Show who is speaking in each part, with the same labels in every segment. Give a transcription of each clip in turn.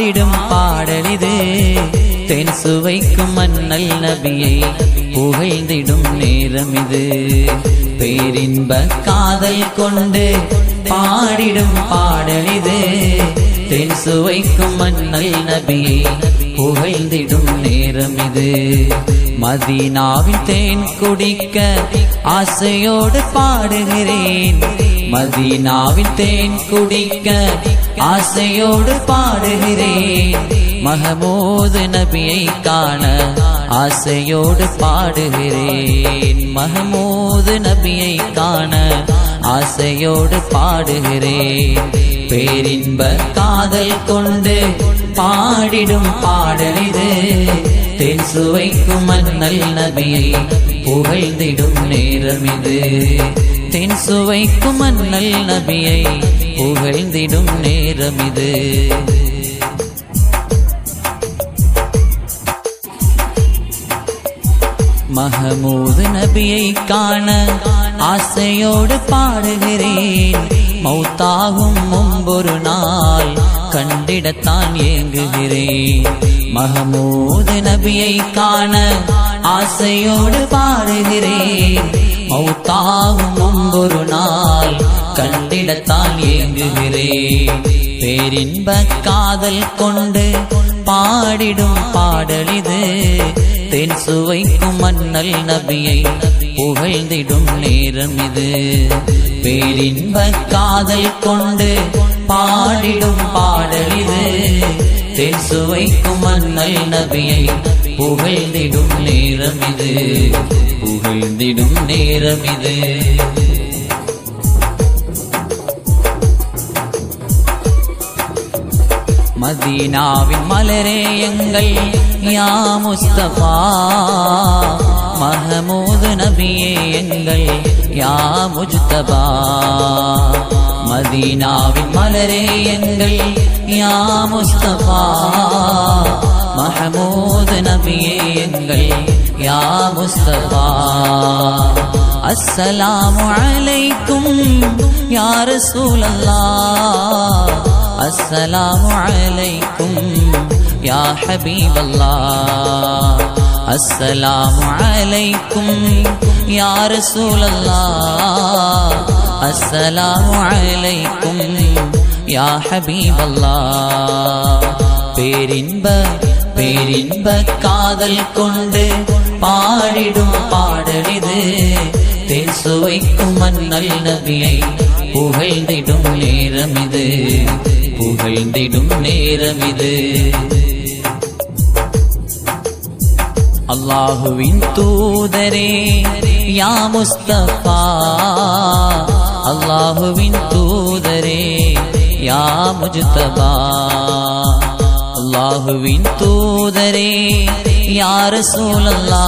Speaker 1: பாடிடும் பாடலிது தென் சுவைக்கும் மன்னல் நபியை புகழ்ந்திடும் நேரம் இது. பேரின்ப காதல் கொண்டு பாடிடும் பாடலிது தென் சுவைக்கும் மன்னல் நபியை புகழ்ந்திடும் நேரம் இது. மதினாவில் தேன் குடிக்க ஆசையோடு பாடுகிறேன். மதீனாவின் தேன் குடிக்க ஆசையோடு பாடுகிறேன். மஹமூது நபியை காண ஆசையோடு பாடுகிறேன். மஹமூது நபியை காண ஆசையோடு பாடுகிறேன். பேரின்ப காதல் கொண்டு பாடிடும் பாடலிது தென் சுவைக்கும் மன்னல் நபியை புகழ்ந்திடும் நேரம் இது. தென் சுவைக்கும் மன்னல் நபியை புகழ்ந்திடும் நேரம் இது மஹமூது நபியை காண ஆசையோடு பாடுகிறேன். மௌத்தாகும் முன்பொரு நாள் கண்டிடத்தான் ஏங்குகிறேன். மகமூது நபியை காண ஆசையோடு பாடுகிறேன் மௌத்தாகும் முன்பொரு நாள் கண்டிடத்தான் ஏங்குகிறேன். பேரின்ப காதல் கொண்டு பாடிடும் பாடலிது தேன் சுவைக்கும் மன்னல் நபியை புகழ்ந்திடும் நேரம் இது. பேரின்ப காதல் கொண்டு பாடிடும் பாடல் இது. தேன் சுவைக்கும் மன்னல் நபியை புகழ்ந்திடும் நேரம் இது. புகழ்ந்திடும் நேரம் இது. மதீனாவின் மலரே எங்கள் யா முஸ்தபா மஹமூது நபியே எங்கள் யா முஜ்தபா மதீனாவின் மலரே எங்கள் யா முஸ்தபா மஹமூது நபியே எங்கள் யா முஸ்தபா அஸ்ஸலாமு அலைக்கும் யா ரசூலல்லா அஸ்ஸலாமு அலைக்கும் யா ஹபீபல்லா அஸ்ஸலாமு அலைக்கும் யா ரசூலல்லா அஸ்ஸலாமு அலைக்கும் யா ஹபீபல்லா பேரின்ப பேரின்ப காதல் கொண்டு பாடிடும் பாடலிது தேன் சுவைக்கும் மன்னல் நபியை புகழ்ந்திடும் நேரம் இது. புகழ்ந்திடும் நேரம் இது. അള്ളാഹുവിൻ തൂതരേ യാ മുസ്തഫ. അള്ളാഹുവിൻ തൂതരേ യാ മുജ്തബ. അള്ളാഹുവിൻ തൂതരേ യാ റസൂലല്ലാ.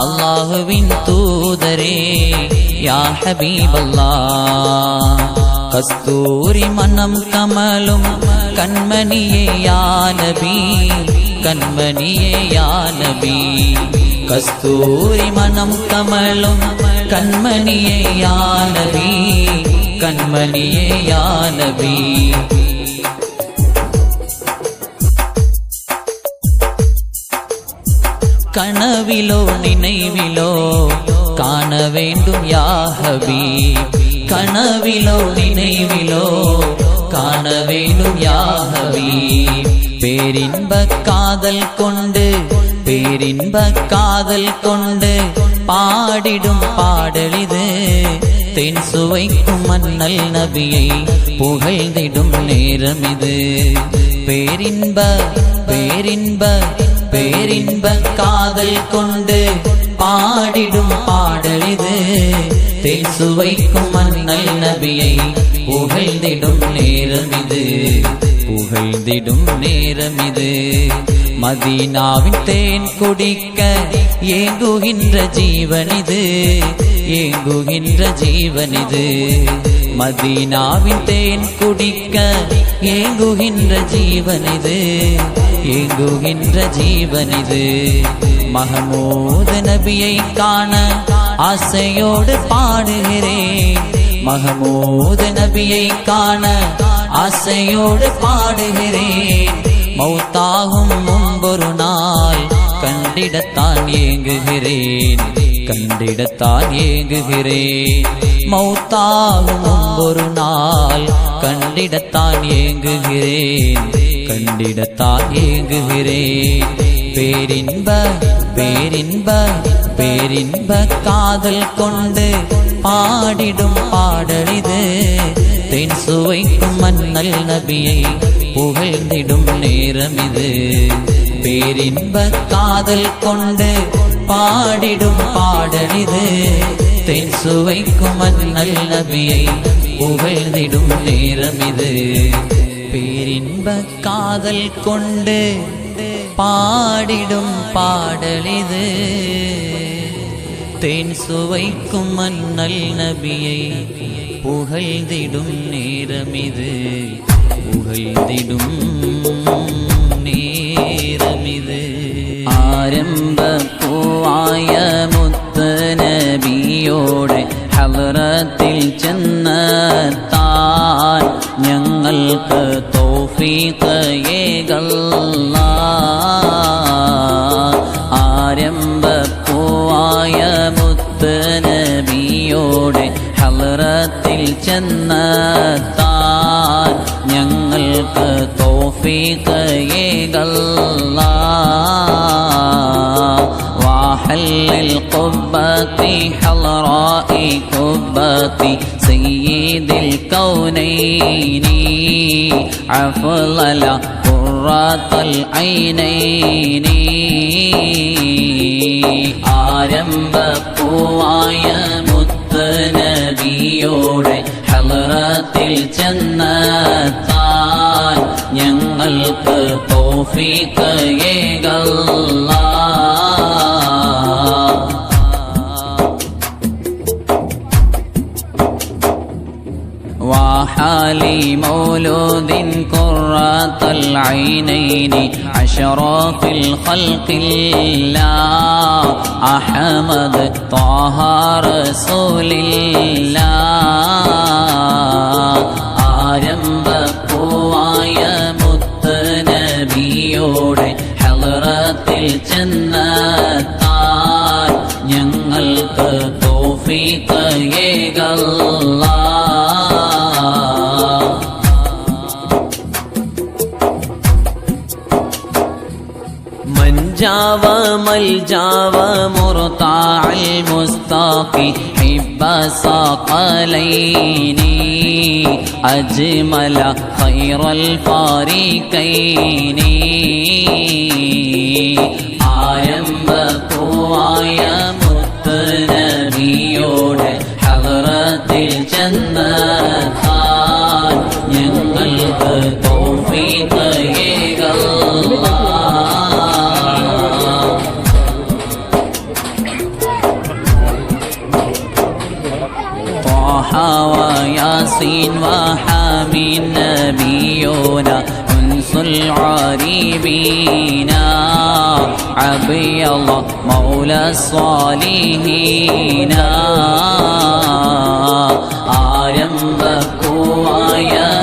Speaker 1: അള്ളാഹുവിൻ തൂതരേ യാ ഹബീബല്ലാ. கஸ்தூரி மனம் கமலும் கண்மணியே யானபி கண்மணியே யானபி. கஸ்தூரி மனம் கமலும் கண்மணியே யானபி கண்மணியே யானபி. கனவிலோ நினைவிலோ காண வேண்டும் யா கனவிலோ நினைவிலோ காண வேண்டும் யா பேரின்ப காதல் கொண்டு பேரின்ப காதல் கொண்டு பாடிடும் பாடலிது தென் சுவைக்கும் மன்னல் நபியை புகழ்ந்திடும் நேரம் இது. பேரின்ப பேரின்ப பேரின்ப காதல் கொண்டு பாடிடும் பாடலிது தேன் சுவைக்கும் மன்னல் நபியை புகழ்ந்திடும் நேரம் இது. புகழ்ந்திடும் நேரம் இது. மதீனாவின் தேன் குடிக்க ஏங்குகின்ற ஜீவனிது ஏங்குகின்ற ஜீவனிது மதீனாவின் தேன் குடிக்க ஏங்குகின்ற ஜீவனிது ஏங்குகின்ற ஜீவனிது. மஹமூது நபியை காண ஆசையோடு பாடுகிறேன். மகமூது நபியை காண ஆசையோடு பாடுகிறேன். மௌத்தாகும் முன்பொரு நாள் கண்டிடத்தான் ஏங்குகிறேன். கண்டிடத்தான் ஏங்குகிறேன். மௌத்தாகும் ஒரு நாள் கண்டிடத்தான் ஏங்குகிறேன். கண்டிடத்தான் ஏங்குகிறேன். பேரின்ப பேரின்ப பேரின்ப காதல் கொண்டு பாடிடும் பாடலிது தென் சுவைக்கும் மன்னல் நபியை புகழ்ந்திடும் நேரம் இது. பேரின்ப காதல் கொண்டு பாடிடும் பாடலிது தென் சுவைக்கும் மன்னல் நபியை புகழ்ந்திடும் நேரம் இது. பேரின்ப காதல் கொண்டு பாடிடும் பாடலிது தேன் சுவைக்கும் மன்னல் நபியை புகழ்ந்திடும் நேரமிது புகழ்ந்திடும் ആരംഭപ്പൂവായ മുത്ത് നബിയോടെ ഹലറത്തിൽ ചെന്നെത്താൻ ഞങ്ങൾക്ക് തോഫീക്ക് ഏകല്ല وحل القبة حضراء قبة سيد الكونين أفضل قرة العينين ആരംഭപ്പൂവായ മുത്തനബിയോടെ ഹലറത്തിൽ ചെന്നെത്താൻ ഞങ്ങൾക്ക് തോഫിക്കയേകല്ല ഏകല്ല وحالي مولود قرة العينين أشراف الخلق الله أحمد طه رسول الله ആരംഭപ്പൂവായ മുത്ത് നബിയോടെ ഹലറത്തിൽ ചെന്നെത്താൻ ഞങ്ങൾക്ക് തോഫീക്ക് والجا مرطع المستقي حب صقلين أجمل خير الفريقين العاربين. عبي الله مولى الصالحين. آرم بكوا يا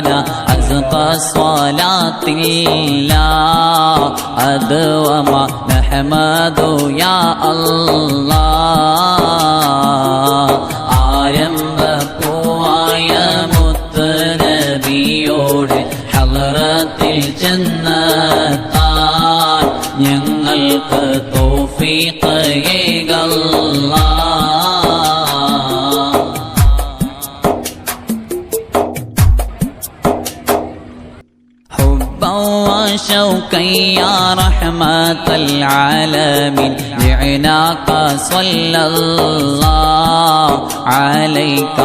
Speaker 1: ربنا أزقى صلاة الله أدوم نحمد يا الله ആരംഭപ്പൂവായ മുത്ത് നബിയോട് ഹലറത്തിൽ ചെന്നെത്താൻ ഞങ്ങൾക്ക് തോഫീക്ക് وشوقا يا رحمة العالمين جعناك صلى الله عليك.